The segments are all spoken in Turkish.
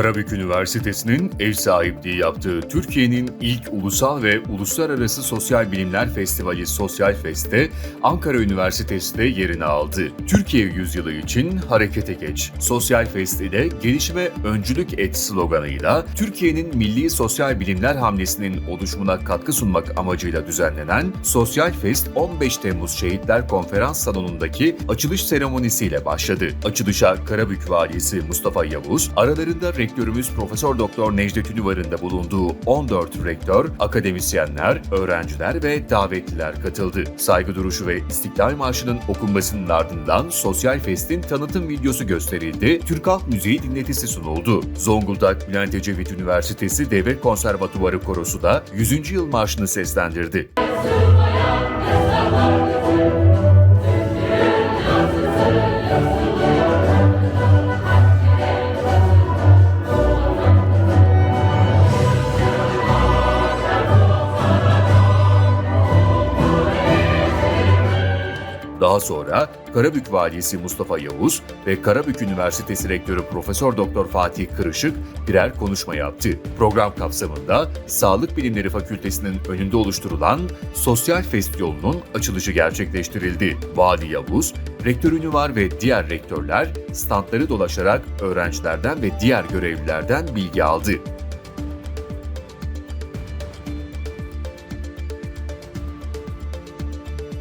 Karabük Üniversitesi'nin ev sahipliği yaptığı Türkiye'nin ilk ulusal ve uluslararası sosyal bilimler festivali Sosyal Fest'te Ankara Üniversitesi de yerini aldı. Türkiye yüzyılı için harekete geç. Sosyal Fest ile gelişime öncülük et sloganıyla Türkiye'nin milli sosyal bilimler hamlesinin oluşumuna katkı sunmak amacıyla düzenlenen Sosyal Fest 15 Temmuz Şehitler Konferans Salonu'ndaki açılış seremonisiyle başladı. Açılışa Karabük Valisi Mustafa Yavuz, aralarında rektörümüz Profesör Doktor Necdet Ünüvar'ın da bulunduğu 14 rektör, akademisyenler, öğrenciler ve davetliler katıldı. Saygı duruşu ve İstiklal Marşı'nın okunmasının ardından Sosyal Fest'in tanıtım videosu gösterildi, Türk Halk Müziği dinletisi sunuldu. Zonguldak Bülent Ecevit Üniversitesi Devlet Konservatuvarı Korosu da 100. Yıl Marşı'nı seslendirdi. Daha sonra Karabük Valisi Mustafa Yavuz ve Karabük Üniversitesi Rektörü Profesör Doktor Fatih Kırışık birer konuşma yaptı. Program kapsamında Sağlık Bilimleri Fakültesi'nin önünde oluşturulan Sosyal Fest yolunun açılışı gerçekleştirildi. Vali Yavuz, Rektör Ünüvar ve diğer rektörler standları dolaşarak öğrencilerden ve diğer görevlilerden bilgi aldı.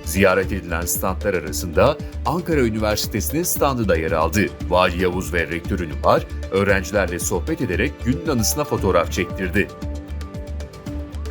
Ziyaret edilen standlar arasında Ankara Üniversitesi'nin standı da yer aldı. Vali Yavuz ve Rektör Ünüvar, öğrencilerle sohbet ederek günün anısına fotoğraf çektirdi.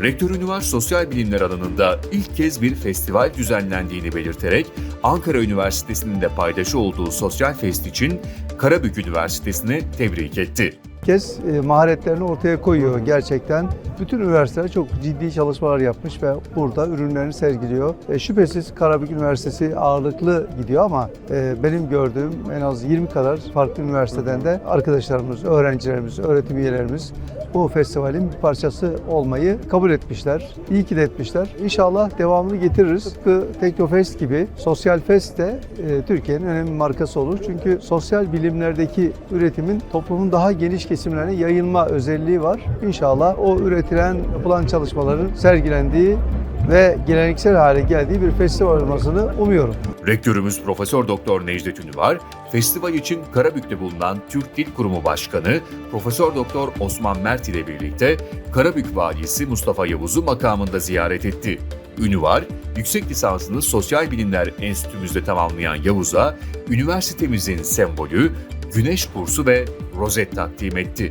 Rektör Ünüvar sosyal bilimler alanında ilk kez bir festival düzenlendiğini belirterek Ankara Üniversitesi'nin de paydaşı olduğu Sosyal Fest için Karabük Üniversitesi'ni tebrik etti. Kez e, maharetlerini ortaya koyuyor gerçekten. Bütün üniversiteler çok ciddi çalışmalar yapmış ve burada ürünlerini sergiliyor. E, şüphesiz Karabük Üniversitesi ağırlıklı gidiyor ama e, benim gördüğüm en az 20 kadar farklı üniversiteden de arkadaşlarımız, öğrencilerimiz, öğretim üyelerimiz bu festivalin bir parçası olmayı kabul etmişler. İyi ki de etmişler. İnşallah devamını getiririz. Tıpkı Teknofest gibi Sosyal Fest de e, Türkiye'nin önemli markası olur. Çünkü sosyal bilimlerdeki üretimin toplumun daha geniş kesimlerine yayılma özelliği var. İnşallah o üretilen, yapılan çalışmaların sergilendiği ve geleneksel hale geldiği bir festival olmasını umuyorum. Rektörümüz Profesör Doktor Necdet Ünüvar, festival için Karabük'te bulunan Türk Dil Kurumu Başkanı Profesör Doktor Osman Mert ile birlikte Karabük Valisi Mustafa Yavuz'u makamında ziyaret etti. Ünüvar, yüksek lisansını Sosyal Bilimler Enstitümüzde tamamlayan Yavuz'a üniversitemizin sembolü, güneş kursu ve rozet takdim etti.